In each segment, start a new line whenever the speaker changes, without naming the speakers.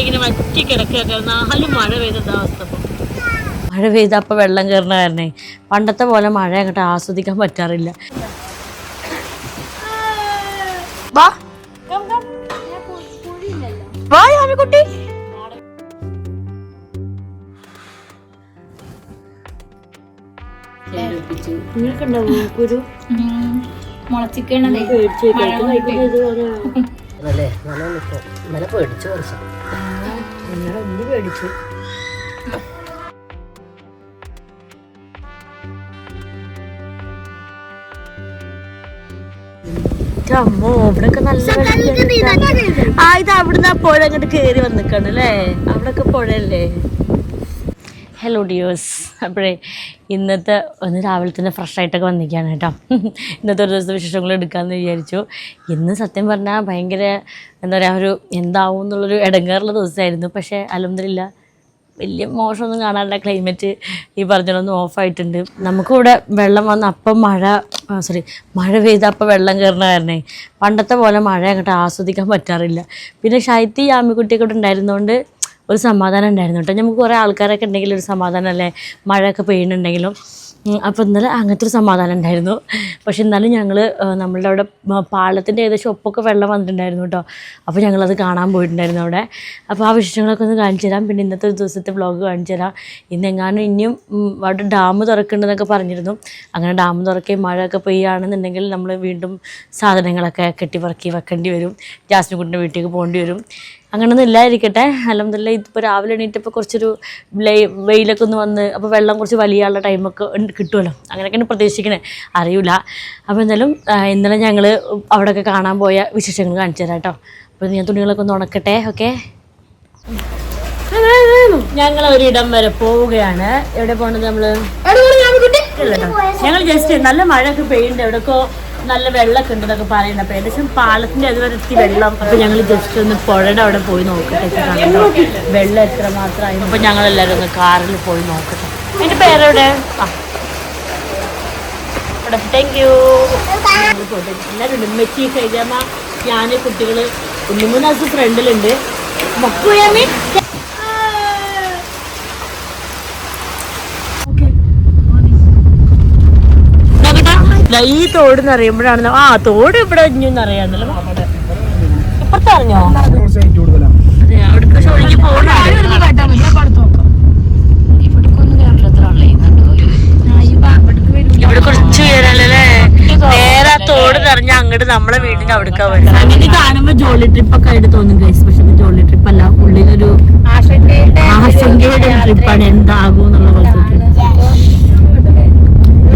ഇങ്ങനെ വറ്റി കിടക്കുക നാല് മഴ പെയ്തത് അവസ്ഥ ഇപ്പൊ. മഴ പെയ്ത അപ്പൊ വെള്ളം കയറുന്ന കാരണേ പണ്ടത്തെ പോലെ മഴ അങ്ങോട്ട് ആസ്വദിക്കാൻ പറ്റാറില്ല. വാ. വാ
മുളച്ചിക്കണതേ
അതല്ലേ നല്ല നിൽക്കും ഇന്നലെ പേടിച്ചു കുറച്ച്
നിങ്ങളെ ഒന്ന് പേടിച്ചു? അമ്മോ ഇവിടൊക്കെ നല്ല വെള്ളം ആ ഇത് അവിടുന്ന് ആ പുഴ അങ്ങോട്ട് കേറി വന്നിക്കാണ് അല്ലേ? അവിടൊക്കെ പുഴയല്ലേ? ഹലോ ഡിയോസ് അപ്പോഴേ ഇന്നത്തെ ഒന്ന് രാവിലെ തന്നെ ഫ്രഷ് ആയിട്ടൊക്കെ വന്നിരിക്കുകയാണ് കേട്ടോ. ഇന്നത്തെ ഒരു ദിവസത്തെ വിശേഷങ്ങൾ എടുക്കാമെന്ന് വിചാരിച്ചു. ഇന്ന് സത്യം പറഞ്ഞാൽ ഭയങ്കര എന്താ പറയുക ഒരു എന്താവും എന്നുള്ളൊരു ഇടങ്ങാറുള്ള ദിവസമായിരുന്നു. പക്ഷേ അലഹമില്ല വലിയ മോശമൊന്നും കാണാനുള്ള ക്ലൈമറ്റ് ഈ പറഞ്ഞൊന്നും ഓഫായിട്ടുണ്ട് നമുക്കിവിടെ വെള്ളം വന്ന് അപ്പം മഴ സോറി മഴ പെയ്ത അപ്പം വെള്ളം കയറുന്ന കാരണേ പണ്ടത്തെ പോലെ മഴ അങ്ങോട്ട് ആസ്വദിക്കാൻ പറ്റാറില്ല. പിന്നെ ശൈത്യ ആമിക്കുട്ടിയൊക്കെ ഇവിടെ ഉണ്ടായിരുന്നതുകൊണ്ട് ഒരു സമാധാനം ഉണ്ടായിരുന്നു കേട്ടോ. നമുക്ക് കുറേ ആൾക്കാരൊക്കെ ഉണ്ടെങ്കിൽ ഒരു സമാധാനം അല്ലേ? മഴയൊക്കെ പെയ്യുന്നുണ്ടെങ്കിലും. അപ്പോൾ ഇന്നലെ അങ്ങനത്തെ ഒരു സമാധാനം ഉണ്ടായിരുന്നു. പക്ഷെ എന്നാലും ഞങ്ങൾ നമ്മളുടെ അവിടെ പാലത്തിന്റെ ഏകദേശം ഒപ്പൊക്കെ വെള്ളം വന്നിട്ടുണ്ടായിരുന്നു കേട്ടോ. അപ്പോൾ ഞങ്ങളത് കാണാൻ പോയിട്ടുണ്ടായിരുന്നു അവിടെ. അപ്പോൾ ആ വിശേഷങ്ങളൊക്കെ ഒന്ന് കാണിച്ചു തരാം. പിന്നെ ഇന്നത്തെ ഒരു ദിവസത്തെ വ്ളോഗ് കാണിച്ചു തരാം. ഇന്ന് എങ്ങാനും ഇനിയും അവിടെ ഡാം തുറക്കുന്നുണ്ടെന്നൊക്കെ പറഞ്ഞിരുന്നു. അങ്ങനെ ഡാം തുറക്കുകയും മഴയൊക്കെ പെയ്യുകയാണെന്നുണ്ടെങ്കിൽ നമ്മൾ വീണ്ടും സാധനങ്ങളൊക്കെ കെട്ടിപ്പറക്കി വെക്കേണ്ടി വരും. ജാസ്മിൻ കുട്ടിന്റെ വീട്ടിലേക്ക് പോകേണ്ടി വരും. അങ്ങനൊന്നും ഇല്ലായിരിക്കട്ടെ. അലഹമില്ല ഇതിപ്പോൾ രാവിലെ എണീറ്റപ്പോൾ കുറച്ചൊരു വെയിലൊക്കെ ഒന്ന് വന്ന് അപ്പോൾ വെള്ളം കുറച്ച് വലിയാനുള്ള ടൈമൊക്കെ കിട്ടുമല്ലോ അങ്ങനെയൊക്കെയാണ് പ്രതീക്ഷിക്കണേ. അറിയില്ല അപ്പോൾ എന്തായാലും ഇന്നലെ ഞങ്ങൾ അവിടെയൊക്കെ കാണാൻ പോയ വിശേഷങ്ങൾ കാണിച്ചു തരാം കേട്ടോ അപ്പോൾ ഞാൻ തുണികളൊക്കെ ഒന്ന് ഉണക്കട്ടെ ഓക്കെ? ഞങ്ങൾ ഒരിടം വരെ പോവുകയാണ്. എവിടെ പോകണത് നമ്മൾ? ഞങ്ങൾ ജസ്റ്റ് നല്ല മഴയൊക്കെ പെയ്യുന്നുണ്ട്. എവിടെക്കോ നല്ല വെള്ളമൊക്കെ ഉണ്ടെന്നൊക്കെ പറയുന്നത് അപ്പൊ ഏകദേശം പാലത്തിന്റെ അതുവരെ എത്തി വെള്ളം. അപ്പൊ ഞങ്ങൾ ജസ്റ്റ് ഒന്ന് പുഴയുടെ അവിടെ പോയി നോക്കട്ടെ വെള്ളം എത്ര മാത്രമായി അപ്പൊ ഞങ്ങൾ എല്ലാവരും ഒന്ന് കാറിൽ പോയി നോക്കട്ടെ. എന്റെ പേരെവിടെ? താങ്ക് യു എല്ലാവരും ഉമ്മച്ചി കൈജാമ ഞാൻ കുട്ടികൾ ഉണ്ണിമൂന്നാസ് ഫ്രണ്ടിലുണ്ട് മക്കുയാമി നോക്കട്ടെ ഈ തോട് എന്ന് അറിയുമ്പോഴാണ് ആ തോട് ഇവിടെ അറിയാന്നല്ലോ ഇപ്പുറത്ത് അറിഞ്ഞോ അതെ അവിടേക്ക് ഒഴുകി പോകുന്നുണ്ട് ഇവിടെ കുറച്ച് ഉയരല്ലേ? നേരെ ആ തോട് നിറഞ്ഞ അങ്ങോട്ട് നമ്മളെ വീടിന്റെ അവിടേക്കാ വരുന്നത് അങ്ങനെ കാണുമ്പോ ജോളി ട്രിപ്പ് ഒക്കെ ആയിട്ട് തോന്നും ഗൈസ് പക്ഷെ ഇത് ജോളി ട്രിപ്പ് അല്ല. ഉള്ളിലൊരു ആശങ്കയുടെ ട്രിപ്പാണ് എന്താകും എന്നുള്ള പോലത്തെ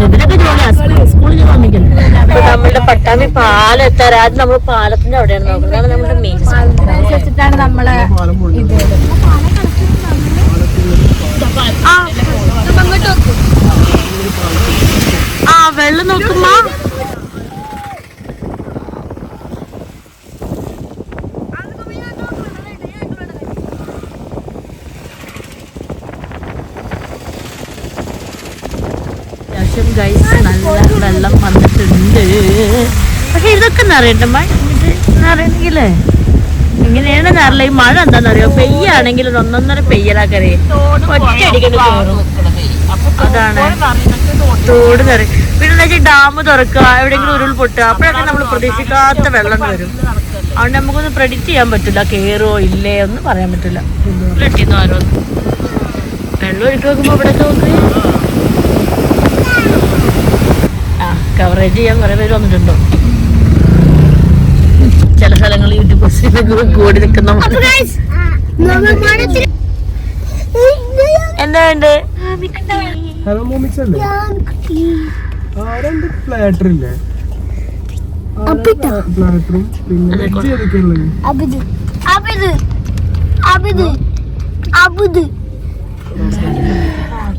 ഇതിലൊക്കെ ജോലിയാ സ്കൂളിൽ നമ്മളുടെ പട്ടാമ്പി പാലം നമ്മൾ പാലത്തിന്റെ അവിടെയാണ് നോക്കുന്നത്. നമ്മുടെ മെയിൻ
അനുസരിച്ചിട്ടാണ് നമ്മളെ ഇത്
ആ വെള്ളം നോക്കുമ്പോ അത്യാവശ്യം ഗൈസ് നല്ല വെള്ളം വന്നിട്ടുണ്ട് നിറയണ്ടമ്മ ഇത് നിറയണെങ്കിലേ ഇങ്ങനെയാണ് നിറയില്ല ഈ മഴ എന്താണെന്നറിയോ പെയ്യാണെങ്കിൽ ഒരു ഒന്നൊന്നര പെയ്യലാക്കറി അതാണ്. തോട് നിറയും പിന്നെ എന്താ ഡാം തുറക്കുക എവിടെയെങ്കിലും ഉരുൾ പൊട്ടുക അപ്പോഴൊക്കെ നമ്മൾ പ്രതീക്ഷിക്കാത്ത വെള്ളം വരും. അതുകൊണ്ട് നമുക്കൊന്ന് പ്രെഡിക്റ്റ് ചെയ്യാൻ പറ്റില്ല. കയറോ ഇല്ലേ ഒന്നും പറയാൻ പറ്റില്ല. വെള്ളം ഒഴുക്കി നോക്കുമ്പോൾ ഇവിടെ ആ കവറേജ് ചെയ്യാൻ കുറേ പേര് വന്നിട്ടുണ്ടോ? ചില സ്ഥലങ്ങളിൽ കൂടി നിൽക്കുന്ന എന്താ ഉണ്ട്
ഹലോ മോമിക്സ് അല്ലേ ആരെന്ത് പ്ലാറ്റർ ഇല്ലേ? പ്ലാറ്ററും പിന്നെ വെജ് ഏതൊക്കെയുള്ളത്
അബിദ്. അബിദ്. അബിദ്. അബുദ്.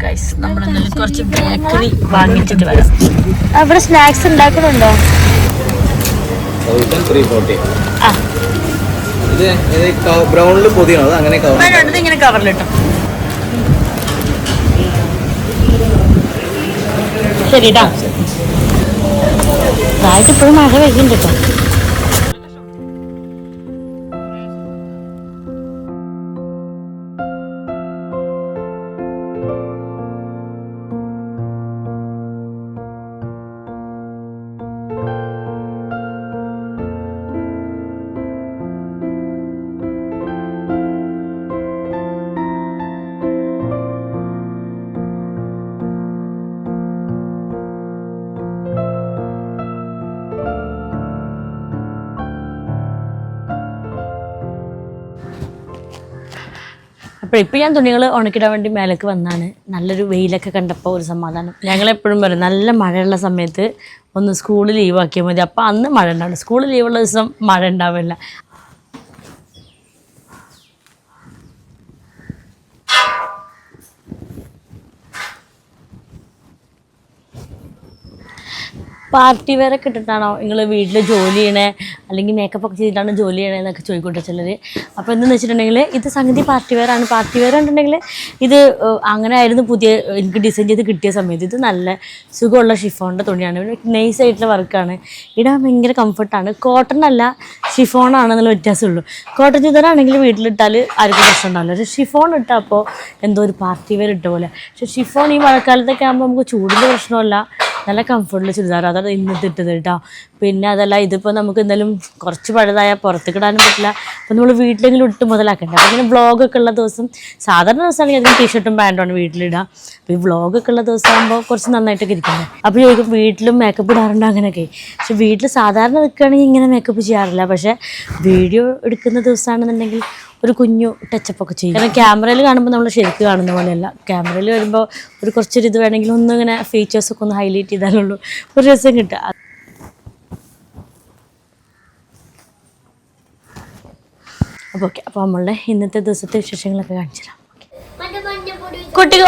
ഗൈസ് നമ്മൾ കുറച്ച് ബേക്കറി വാങ്ങിച്ചിട്ട് വരാം. അവിടെ സ്നാക്സ് ഉണ്ടാക്കുന്നുണ്ടോ?
തൗസൻഡ് ത്രീ ഫോർട്ടി ഇത് ബ്രൗണിൽ പൊതിയണം? അത് അങ്ങനെ കവർ
വേണ്ട ഇങ്ങനെ കവറിലിട്ടോ ശരിട്ടാ ഇപ്പോഴും മഴ പെയ്യുന്നുണ്ട് കേട്ടോ അപ്പോൾ ഇപ്പോൾ ഞാൻ തുണികൾ ഉണക്കിടാൻ വേണ്ടി മേലേക്ക് വന്നാണ്. നല്ലൊരു വെയിലൊക്കെ കണ്ടപ്പോൾ ഒരു സമാധാനം. ഞങ്ങൾ എപ്പോഴും പറയും നല്ല മഴയുള്ള സമയത്ത് ഒന്ന് സ്കൂൾ ലീവാക്കിയാൽ മതി. അപ്പോൾ അന്ന് മഴ ഉണ്ടാവില്ല. സ്കൂൾ ലീവുള്ള ദിവസം മഴ ഉണ്ടാവില്ല. പാർട്ടി വെയർ ഒക്കെ ഇട്ടിട്ടാണോ നിങ്ങൾ വീട്ടിൽ ജോലി ചെയ്യണേ? അല്ലെങ്കിൽ മേക്കപ്പ് ഒക്കെ ചെയ്തിട്ടാണ് ജോലി ചെയ്യണേ എന്നൊക്കെ ചോദിക്കട്ടെ ചിലർ അപ്പോൾ എന്തെന്ന് വെച്ചിട്ടുണ്ടെങ്കിൽ ഇത് സംഗതി പാർട്ടി വെയർ ആണ്. പാർട്ടി വെയർ ഉണ്ടെങ്കിൽ ഇത് അങ്ങനെ ആയിരുന്നു പുതിയ എനിക്ക് ഡിസൈൻ ചെയ്ത് കിട്ടിയ സമയത്ത്. ഇത് നല്ല സുഖമുള്ള ഷിഫോണിന്റെ തുണിയാണ്. നൈസ് ആയിട്ടുള്ള വർക്കാണ് ഇടാൻ ഭയങ്കര കംഫർട്ടാണ് കോട്ടൺ അല്ല ഷിഫോണാണെന്നുള്ള വ്യത്യാസമുള്ളൂ. കോട്ടൺ ചുതരാണെങ്കിൽ വീട്ടിലിട്ടാൽ ആർക്കും പ്രശ്നം ഉണ്ടാവില്ല പക്ഷേ ഷിഫോൺ ഇട്ടപ്പോൾ എന്തോ ഒരു പാർട്ടി വെയർ ഇട്ട പോലെ. പക്ഷേ ഷിഫോൺ ഈ മഴക്കാലത്തൊക്കെ ആകുമ്പോൾ നമുക്ക് ചൂടിന്റെ പ്രശ്നമല്ല. നല്ല കംഫർട്ടുള്ള ചുരിദാർ. അതാണ് ഇന്നത്തെ ഇട്ടത് കേട്ടോ. പിന്നെ അതല്ല ഇതിപ്പോൾ നമുക്ക് എന്തായാലും കുറച്ച് പഴുതായാൽ പുറത്തേക്ക് ഇടാനും പറ്റില്ല. അപ്പോൾ നമ്മൾ വീട്ടിലെങ്കിലും ഇട്ട് മുതലാക്കണ്ട? അപ്പോൾ ഇങ്ങനെ വ്ളോഗൊക്കെ ഉള്ള ദിവസം സാധാരണ ദിവസമാണെങ്കിൽ അതിന് ടീഷർട്ടും പാന്റുമാണ് വീട്ടിലിടുക. അപ്പോൾ ഈ വ്ളോഗൊക്കെ ഉള്ള ദിവസം ആകുമ്പോൾ കുറച്ച് നന്നായിട്ടൊക്കെ ഇരിക്കുന്നത് അപ്പോൾ ചോദിക്കും വീട്ടിലും മേക്കപ്പ് ഇടാറുണ്ട്? അങ്ങനെയൊക്കെ. പക്ഷെ വീട്ടിൽ സാധാരണ നിൽക്കുകയാണെങ്കിൽ ഇങ്ങനെ മേക്കപ്പ് ചെയ്യാറില്ല. പക്ഷേ വീഡിയോ എടുക്കുന്ന ദിവസമാണെന്നുണ്ടെങ്കിൽ ഒരു കുഞ്ഞു ടച്ചപ്പ് ഒക്കെ ചെയ്യും. കാരണം ക്യാമറയിൽ കാണുമ്പോൾ നമ്മൾ ശരിക്കും കാണുന്ന പോലെയല്ല. ക്യാമറയിൽ വരുമ്പോൾ ഒരു കുറച്ചൊരു ഇത് വേണമെങ്കിൽ ഒന്ന് ഇങ്ങനെ ഫീച്ചേഴ്സ് ഒക്കെ ഒന്ന് ഹൈലൈറ്റ് ചെയ്താലുള്ളൂ. ഒരു രസം കിട്ടുക. അപ്പോൾ ഓക്കെ അപ്പോൾ നമ്മളുടെ ഇന്നത്തെ ദിവസത്തെ വിശേഷങ്ങളൊക്കെ കാണിച്ചു തരാം. കുട്ടികൾ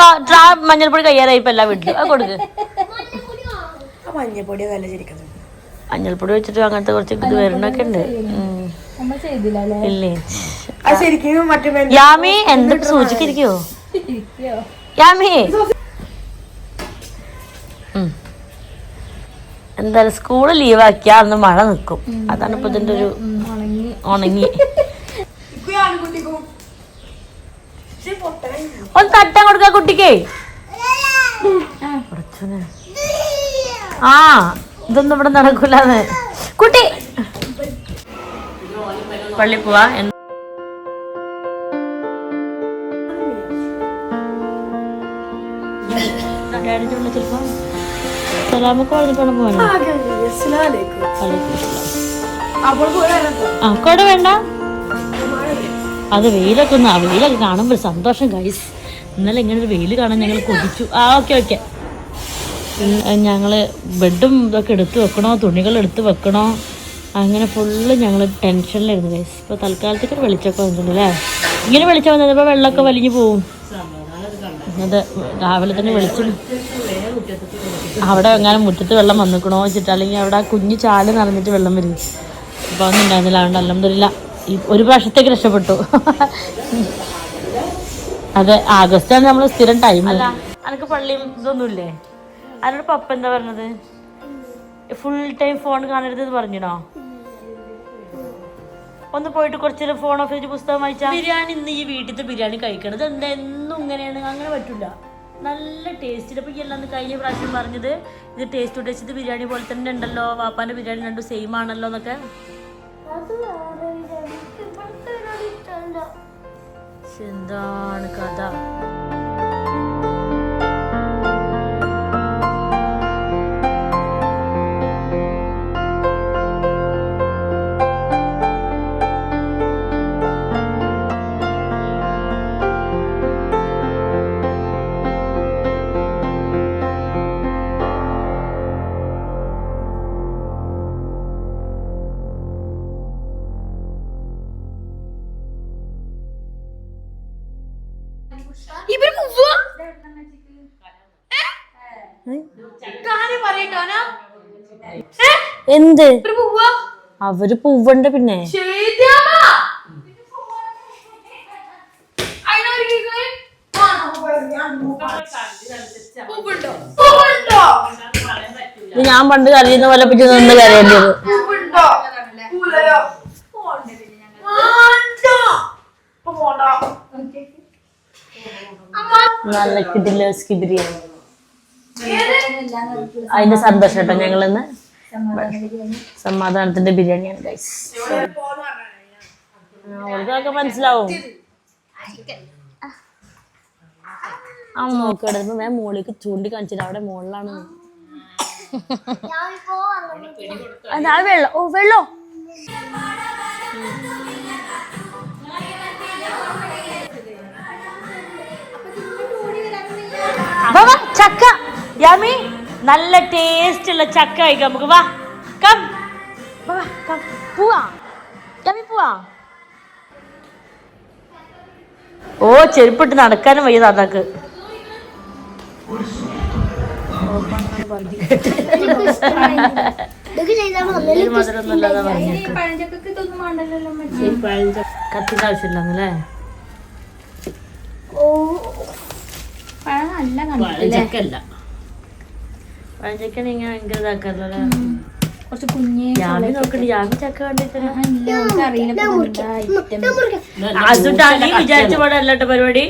മഞ്ഞൾപ്പൊടി കയ്യാറായി ഇപ്പം എല്ലാ വീട്ടിലും. അത് കൊടുക്ക്. മഞ്ഞൾപ്പൊടി വെച്ചിട്ട് അങ്ങനത്തെ കുറച്ച് ഇത് വരണൊക്കെ ഉണ്ട്. ഇല്ലേ? യാമി സൂചിക്കിരിക്കോ. എന്തായാലും സ്കൂൾ ലീവാക്കിയാ അന്ന് മഴ നിൽക്കും അതാണ് ഇപ്പൊ ഇതിന്റെ ഒരു ഉണങ്ങി. ഒന്ന് തട്ടാൻ കൊടുക്ക കുട്ടിക്കേ. ആ ഇതൊന്നും ഇവിടെ നടക്കൂലെന്ന്. കുട്ടി പള്ളി പോവാ എന്ന്. ചിലപ്പോ സലാമൊക്കെ പറഞ്ഞിട്ടാണ് പോകാനോ ആ കൊട വേണ്ട. അത് വെയിലൊക്കെ ഒന്ന് ആ വെയിലൊക്കെ കാണുമ്പോൾ സന്തോഷം കഴിച്ച് ഇന്നലെ ഇങ്ങനെ ഒരു വെയിൽ കാണാൻ ഞങ്ങൾ കൊതിച്ചു. ആ ഓക്കെ ഓക്കെ. ഞങ്ങൾ ബെഡും ഇതൊക്കെ എടുത്ത് വെക്കണോ? തുണികൾ എടുത്ത് വെക്കണോ? അങ്ങനെ ഫുള്ള് ഞങ്ങൾ ടെൻഷനിലായിരുന്നു ഗൈസ് ഇപ്പോൾ തൽക്കാലത്തേക്ക് ഒരു വെളിച്ചമൊക്കെ വന്നിട്ടുണ്ട് അല്ലേ ഇങ്ങനെ വെളിച്ചം വന്നപ്പോൾ വെള്ളമൊക്കെ വലിഞ്ഞു പോവും. അത് രാവിലെ തന്നെ വെളിച്ചം. അവിടെ എങ്ങനെ മുറ്റത്ത് വെള്ളം വന്നിക്കണോ വെച്ചിട്ട്? അല്ലെങ്കിൽ അവിടെ കുഞ്ഞു ചാൽ നിറഞ്ഞിട്ട് വെള്ളം വരും. അപ്പോൾ ഒന്നും ഉണ്ടായിരുന്നില്ല അതുകൊണ്ട് അലഹമില്ല ഒരു പ്രാവശ്യത്തേക്ക് രക്ഷപ്പെട്ടു. അതെ ആഗസ്റ്റാണ് നമ്മൾ സ്ഥിരം ടൈം അല്ല അനക്ക് പള്ളിയും ഇതൊന്നുമില്ലേ? അതിനോട് പപ്പ എന്താ പറഞ്ഞത്? ഫുൾ ടൈം ഫോൺ കാണരുത് എന്ന് പറഞ്ഞിനോ? ഒന്ന് പോയിട്ട് കുറച്ചേരം ഫോൺ ഓഫ് ചെയ്ത് പുസ്തകം വായിച്ചാൽ ബിരിയാണി ഇന്ന് ഈ വീട്ടിലത്തെ ബിരിയാണി കഴിക്കണത് എന്താ എന്നും ഇങ്ങനെയാണ്. അങ്ങനെ പറ്റില്ല നല്ല ടേസ്റ്റ് അപ്പോൾ ഈ എല്ലാം കഴിഞ്ഞ പ്രാവശ്യം പറഞ്ഞത് ഇത് ടേസ്റ്റ് ടേസ്റ്റ് ബിരിയാണി പോലെ തന്നെ ഉണ്ടല്ലോ. വാപ്പാന്റെ ബിരിയാണി രണ്ടും സെയിം ആണല്ലോ എന്നൊക്കെ. എന്താണ് കഥ? എന്ത്? അവർ പൂവുണ്ട്? പിന്നെ ഞാൻ പണ്ട് കരയുന്ന പോലെ പറ്റി നിന്ന് കരയേണ്ടത് നല്ല കിഡിലേഴ്സ് ബിരിയാണി അതിന്റെ സന്തോഷം കേട്ടോ ഞങ്ങളിന്ന്. സമാധാനത്തിന്റെ ബിരിയാണിയാണ് ഗൈസ് ഓർക്കൊക്കെ മനസ്സിലാവും. ആ നോക്കിടപ്പോ ഞാൻ മുകളിലേക്ക് ചൂണ്ടി കാണിച്ചിട്ട് അവിടെ
മോളിലാണ്.
അതാ വെള്ളം ഓ വെള്ളോ? ചക്ക യാമി. നല്ല ടേസ്റ്റ് ഉള്ള ചക്ക കഴിക്കാം. നമുക്ക് വാ. കം കം പോവാ. കമ്മി പോവാ. ഓ ചെരുപ്പിട്ട് നടക്കാനും വയ്യ താത്താക്ക്. കത്തിന്റെ ആവശ്യമില്ലെന്നല്ലേ
ഓ പഴം നല്ല
പഴഞ്ചക്കല്ല പഴഞ്ചക്കനെ ഇങ്ങനെ ഭയങ്കര ഇതാക്കാറല്ലേ
കുറച്ച് കുഞ്ഞേ
യാമി നോക്കണ്ട് യാമി ചക്ക കണ്ടിട്ടില്ല.
അറിയില്ല.
അതുകൊണ്ട് നീ വിചാരിച്ച പോലെ അല്ലട്ടോ പരിപാടി.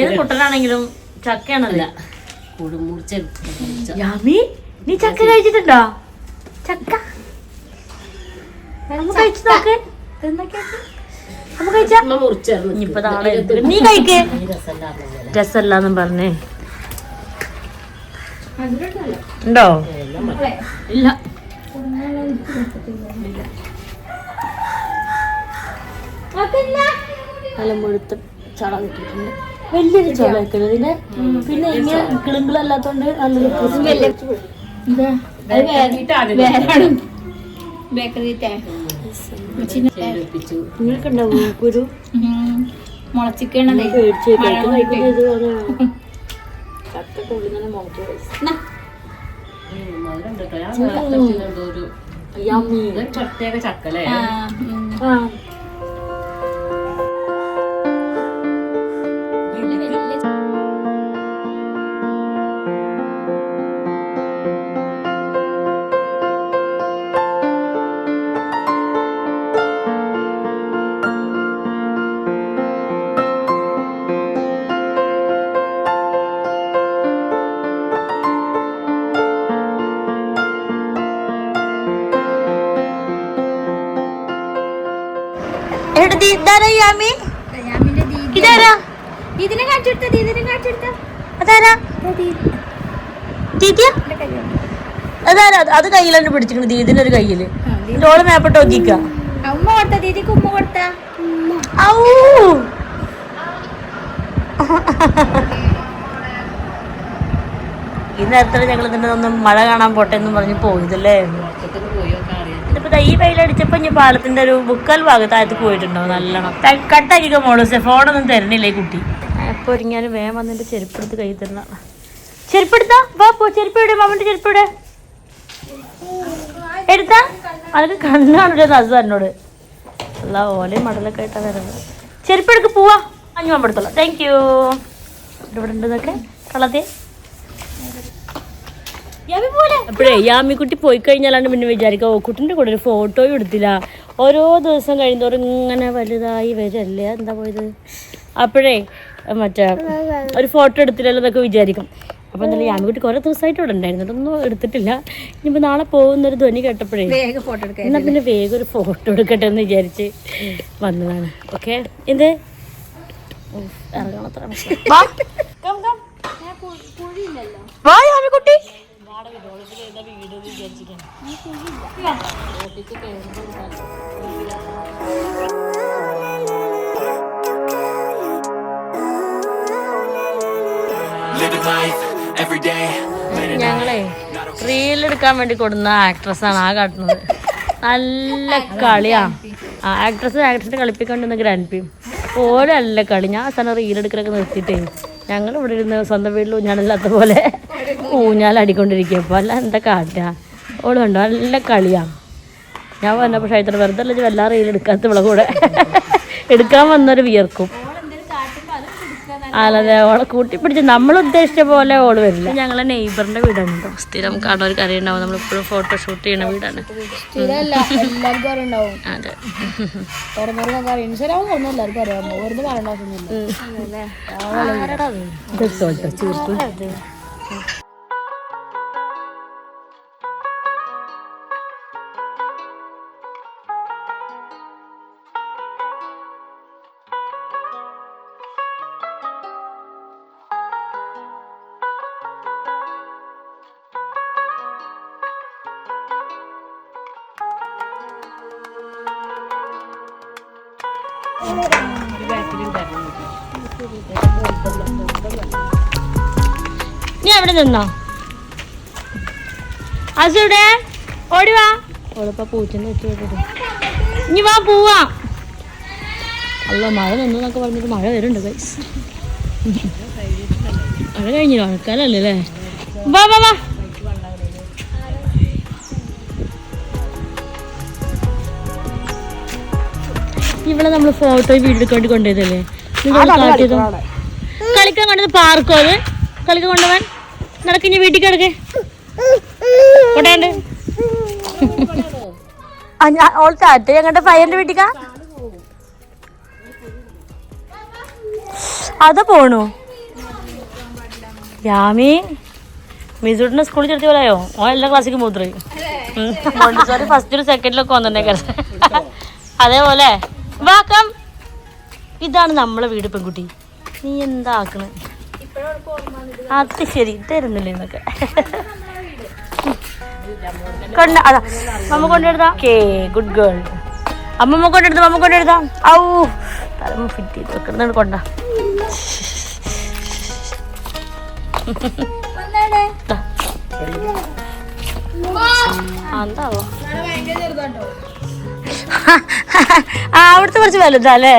ഏത് കുട്ടനാണെങ്കിലും ചക്കയാണല്ല യാമി നീ ചക്ക കഴിച്ചിട്ടുണ്ടോ? ചക്ക. കഴിച്ചു നോക്ക്. നീ കഴിക്കേ. രസല്ലാന്നും പറഞ്ഞേ. ഉണ്ടോ? ഇല്ല. നല്ല മുഴുത്ത ചള കിട്ടിയിട്ടുണ്ട് വലിയൊരു ചള വെക്കുന്നത് ഇതിന് പിന്നെ ഇങ്ങനെ കിളുങ്കിളല്ലാത്തോണ്ട് നല്ലൊരു നിങ്ങൾക്കുണ്ടാവും
മുളച്ചിക്കണതേ.
ചക്കൊക്കെ ഉള്ളിങ്ങനെ മുളച്ച് കഴിച്ചു. Yummy.
പ്രത്യേക ചക്കലേ
ഇതാരാ യാമി? ഇതാരാ?
ഇതിനെ കാണിച്ചെടുത്ത ഇതിനെ കാണിച്ചെടുത്ത.
അതാരാ? ദീദിയ? അതാരാ? അത് കയ്യിലാണ് പിടിച്ചിരിക്കുന്നത് ദീദിന്റെ ഒരു കയ്യിൽ. ഓൾ മേപ്പിട്ട് നോക്കിക്ക.
ഉമ്മ കൊടുത്ത ദീദിക്ക് ഉമ്മ കൊടുത്ത.
ഔ. ഈ നേരത്തിൽ ഞങ്ങൾ ഇതിന്റെ ഒന്ന് മഴ കാണാൻ പോട്ടെ എന്നും പറഞ്ഞ് പോയതല്ലേ? ഇതിപ്പോ ദാ ഈ വെയിലടിച്ചപ്പോ ഇനി പാലത്തിന്റെ ഒരു ബുക്കൽ ഭാഗത്തായിട്ട് പോയിട്ടുണ്ടാവും നല്ലോണം. കട്ടാക്കിക്ക മോളൂസെ? ഫോണൊന്നും തരണില്ല കുട്ടി. എപ്പോൾ ഒരുങ്ങാനും വേഗം വന്നിട്ട് ചെരുപ്പെടുത്ത് കൈ തരണം. ചെരുപ്പെടുത്താ? വാ പോ ചെരുപ്പിടെ മാമന്റെ ചെരുപ്പിടെ എടുത്താ? അതൊക്കെ കണ്ണാണല്ലോ നസ് എന്നോട് അല്ല ഓലയും മടലൊക്കെ ആയിട്ടാ വരുന്നത് ചെരുപ്പെടുക്ക് പോവാ. അഞ്ഞു മാമ്പെടുത്തോളാം. താങ്ക് യു ഇവിടെ ഉണ്ടെന്നൊക്കെ. കളത്തെ അപ്പോഴേ യാമിക്കുട്ടി പോയി കഴിഞ്ഞാലാണ് പിന്നെ വിചാരിക്കുക ഓ കുട്ടിന്റെ കൂടെ ഒരു ഫോട്ടോയും എടുത്തില്ല. ഓരോ ദിവസം കഴിയുന്നതോറും ഇങ്ങനെ വലുതായി വരല്ലേ എന്താ പോയത്? അപ്പോഴേ മറ്റേ ഒരു ഫോട്ടോ എടുത്തില്ലല്ലോ എന്നൊക്കെ വിചാരിക്കും. അപ്പോൾ എന്തായാലും യാമിക്കുട്ടി കുറേ ദിവസമായിട്ട് ഇവിടെ ഉണ്ടായിരുന്നു ഒന്നും എടുത്തിട്ടില്ല. ഇനിയിപ്പോൾ നാളെ പോകുന്നൊരു ധ്വനി കേട്ടപ്പോഴേ എന്നാ പിന്നെ വേഗം ഒരു ഫോട്ടോ എടുക്കട്ടെ എന്ന് വിചാരിച്ച് വന്നതാണ്. ഓക്കെ എന്ത്? ഇറങ്ങണത്ര വാ. Come,
day.
ഞങ്ങളെ റീൽ എടുക്കാൻ വേണ്ടി കൊടുന്ന ആക്ട്രസ് ആണ് ആ കാട്ടുന്നത്. നല്ല കളിയാ. ആ ആക്ട്രസ് ആക്ട്രസിനെ കളിപ്പിക്കൊണ്ടിരുന്ന ഗ്രാൻഡ് പിയും ഓരോ നല്ല കളി. ഞാൻ സാധനം റീലെടുക്കലൊക്കെ നിർത്തിയിട്ടേ. ഞങ്ങൾ ഇവിടെ ഇരുന്ന് സ്വന്തം വീട്ടിൽ ഞാനല്ലാത്ത പോലെ ഊഞ്ഞാലടിക്കൊണ്ടിരിക്കുക ഇപ്പൊ അല്ല എന്താ കാട്ടുക ഓൾ കണ്ടോ? നല്ല കളിയാ. ഞാൻ വന്നപ്പോൾ ഷൈത്ര വെറുതെ അല്ല വല്ലാ റീൽ എടുക്കാത്ത ഇവിടെ കൂടെ. എടുക്കാൻ വന്നൊരു വിയർക്കും. അല്ലാതെ ഓളെ കൂട്ടിപ്പിടിച്ച് നമ്മൾ ഉദ്ദേശിച്ച പോലെ ഓൾ വരില്ല. ഞങ്ങളെ നെയ്ബറിന്റെ വീടാണ് കേട്ടോ സ്ഥിരം കറി ഉണ്ടാവും. നമ്മളിപ്പോഴും ഫോട്ടോ ഷൂട്ട് ചെയ്യുന്ന വീടാണ്. അതെ. നീ അവിടെ നിന്നോ? അസുടെ ഓടിവാ വാ. പൂച്ചെന്ന് വെച്ച് ഇനി വാ പോവാ. അല്ല മഴ നിന്നൊക്കെ പറഞ്ഞിട്ട് മഴ വരുന്നുണ്ട് മഴ കഴിഞ്ഞില്ല? ആൾക്കാരല്ലേ വാ വാ വാ. ഇവിടെ നമ്മൾ ഫോട്ടോ വീഡിയോ വേണ്ടി കൊണ്ടുപോയതല്ലേ നിങ്ങൾ കളിക്കാൻ കൊണ്ടത് പാർക്കോ അത്? കളിക്കാൻ കൊണ്ടുപോവാൻ? നടക്കിഞ്ഞ് വീട്ടിൽ കിടക്ക് കൊണ്ടാണ്ട് ഓൾ ചാറ്റ ഞങ്ങളുടെ പയ്യന്റെ വീട്ടിക്കാ? അത് പോണു. യാമി മിസൂട്ടിനെ സ്കൂളിൽ ചേർത്തി പോലെയോ? ഓ എല്ലാ ക്ലാസ്സിലും മൂത്രി മോണ്ടിസോറി ഫസ്റ്റിലും സെക്കൻഡിലൊക്കെ വന്നിട്ടുണ്ടെങ്കിൽ അതേപോലെ വാക്കം. ഇതാണ് നമ്മളെ വീട് പെൺകുട്ടി. നീ എന്താ ആക്കണേ? അത് ശരി തരുന്നില്ല എന്നൊക്കെ കൊണ്ട അതാ മമ്മ കൊണ്ടെടുത്താ. കേ ഗുഡ് ഗേൾ അമ്മമ്മ കൊണ്ടെടുത്ത മമ്മ കൊണ്ടെടുത്താ. ഔ തലമ ഫിറ്റ് ചെയ്ത് വെക്കുന്നത് കൊണ്ട. എന്താവോ? അവിടുത്തെ കുറച്ച് വലുതാ അല്ലേ?